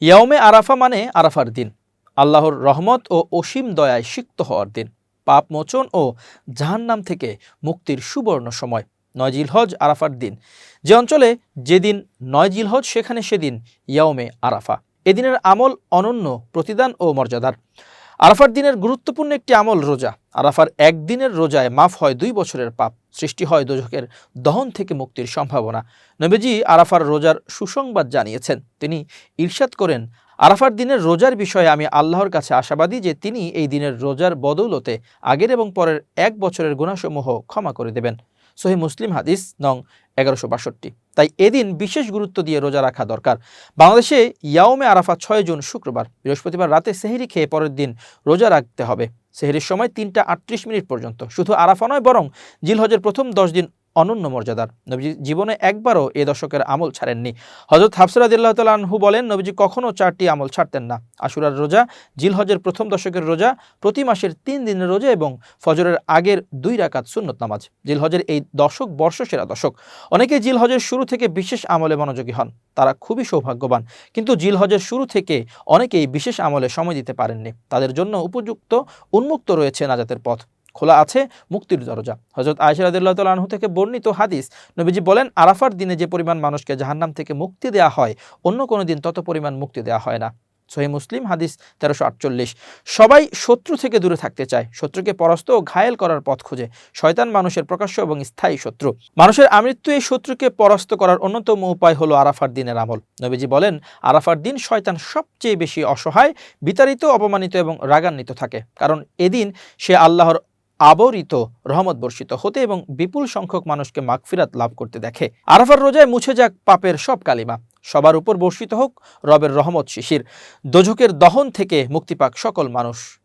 ইয়াওমে আরাফা মানে আরাফার দিন। আল্লাহর রহমত ও অসীম দয়ায় সিক্ত হওয়ার দিন। পাপ মোচন ও জাহান্নাম থেকে মুক্তির সুবর্ণ সময়। নয়জিল হজ আরাফার দিন। যে অঞ্চলে যেদিন নয়জিল হজ সেখানে সেদিন ইয়াউমে আরাফা। এদিনের আমল অনন্য, প্রতিদান ও মর্যাদার। আরাফার দিনের গুরুত্বপূর্ণ একটি আমল রোজা। আরাফার একদিনের রোজায় মাফ হয় দুই বছরের পাপ, সৃষ্টি হয় দোজকের দহন থেকে মুক্তির সম্ভাবনা। নবীজি আরাফার রোজার সুসংবাদ জানিয়েছেন। তিনি ঈর্ষাদ করেন, আরাফার দিনের রোজার বিষয়ে আমি আল্লাহর কাছে আশাবাদী যে তিনি এই দিনের রোজার বদৌলতে আগের এবং পরের এক বছরের গুণাসমূহ ক্ষমা করে দেবেন। সহি মুসলিম হাদিস নং এগারোশো বাষট্টি। তাই এদিন বিশেষ গুরুত্ব দিয়ে রোজা রাখা দরকার। বাংলাদেশে ইয়াওমে আরাফা ছয় জুন শুক্রবার, বৃহস্পতিবার রাতে সেহেরি খেয়ে পরের দিন রোজা রাখতে হবে। সেহেরির সময় তিনটা আটত্রিশ মিনিট পর্যন্ত। শুধু আরাফা নয়, বরং জিলহজের প্রথম দশ দিন অনন্য মর্যাদার। নবীজি জীবনে একবারও এ দশকের আমল ছাড়েননি। হজরত হাফসরাদিল্লাহ তালহু বলেন, নবীজি কখনও চারটি আমল ছাড়তেন না। আশুরার রোজা জিলহজের প্রথম দশকের রোজা, প্রতি মাসের তিন দিনের রোজা এবং ফজরের আগের দুই রাকাত সুন্নত নামাজ। জিলহজের এই দশক বর্ষসেরা দশক। অনেকে জিলহজের শুরু থেকে বিশেষ আমলে মনোযোগী হন। তারা খুবই সৌভাগ্যবান। কিন্তু জিলহজের শুরু থেকে অনেকেই বিশেষ আমলে সময় দিতে পারেননি। তাদের জন্য উপযুক্ত উন্মুক্ত রয়েছে নাজাতের পথ। খোলা আছে মুক্তির দরজা। হজরত আয়সরাদিল্লাহ আনহু থেকে বর্ণিত হাদিস, নবীজি বলেন, আরাফার দিনে যে পরিমাণ মানুষকে জাহান্নাম থেকে মুক্তি দেওয়া হয়, অন্য কোনো দিন তত পরিমাণ মুক্তি দেওয়া হয় না। সহি মুসলিম, হাদিস তেরোশো আটচল্লিশ। সবাই শত্রু থেকে দূরে থাকতে চায়। শত্রুকে পরাস্ত ও ঘায়েল করার পথ খুঁজে। শয়তান মানুষের প্রকাশ্য এবং স্থায়ী শত্রু। মানুষের আমৃত্যু এই শত্রুকে পরাস্ত করার অন্যতম উপায় হলো আরাফার দিনের আমল। নবীজি বলেন, আরাফার দিন শয়তান সবচেয়ে বেশি অসহায়, বিতাড়িত, অপমানিত এবং রাগান্বিত থাকে। কারণ এদিন সে আল্লাহর আবরিত রহমত বর্ষিত হতে এবং বিপুল সংখ্যক মানুষকে মাগফিরাত লাভ করতে দেখে। আরাফার রোজায় মুছে যাক পাপের সব কালিমা। সবার উপর বর্ষিত হোক রবের রহমত শিশির। দোঝকের দহন থেকে মুক্তি পাক সকল মানুষ।